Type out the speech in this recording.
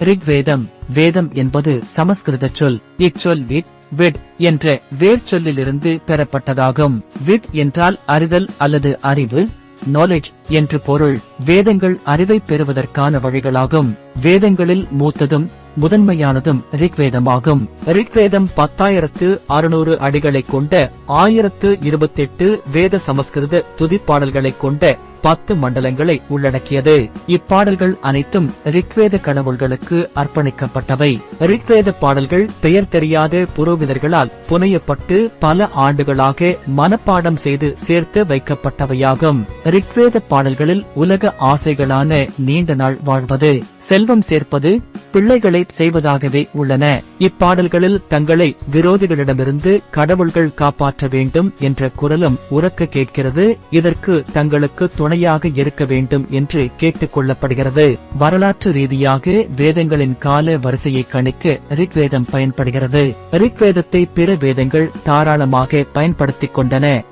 ரிக்வேதம் வேதம் என்பது சமஸ்கிருத சொல் இச்சொல் வித் விட் என்ற வேர் சொல்லிலிருந்து பெறப்பட்டதாகும். வித் என்றால் அறிதல் அல்லது அறிவு நாலேஜ் என்று பொருள். வேதங்கள் அறிவை பெறுவதற்கான வழிகளாகும். வேதங்களில் மூத்ததும் முதன்மையானதும் ரிக்வேதமாகும். ரிக்வேதம் பத்தாயிரத்து அறுநூறு அடிகளை கொண்ட ஆயிரத்து இருபத்தெட்டு வேத சமஸ்கிருத துதிப்பாடல்களை கொண்ட பத்து மண்டலங்களை உள்ளடக்கியது. இப்பாடல்கள் அனைத்தும் ரிக்வேத கடவுள்களுக்கு அர்ப்பணிக்கப்பட்டவை. ரிக்வேத பாடல்கள் பெயர் தெரியாத புரோகிதர்களால் புனையப்பட்டு பல ஆண்டுகளாக மனப்பாடம் செய்து சேர்த்து வைக்கப்பட்டவையாகும். ரிக்வேத பாடல்களில் உலக ஆசைகளான நீண்ட நாள் வாழ்வது செல்வம் சேர்ப்பது பிள்ளைகளை செய்வதாகவே உள்ளன. இப்பாடல்களில் தங்களை விரோதிகளிடமிருந்து கடவுள்கள் காப்பாற்ற வேண்டும் என்ற குரலும் உறக்க கேட்கிறது. இதற்கு தங்களுக்கு துணையாக இருக்க வேண்டும் என்று கேட்டுக் கொள்ளப்படுகிறது. வரலாற்று ரீதியாக வேதங்களின் கால வரிசையை கணிக்க ரிக்வேதம் பயன்படுகிறது. ரிக்வேதத்தை பிற வேதங்கள் தாராளமாக பயன்படுத்திக் கொண்டன.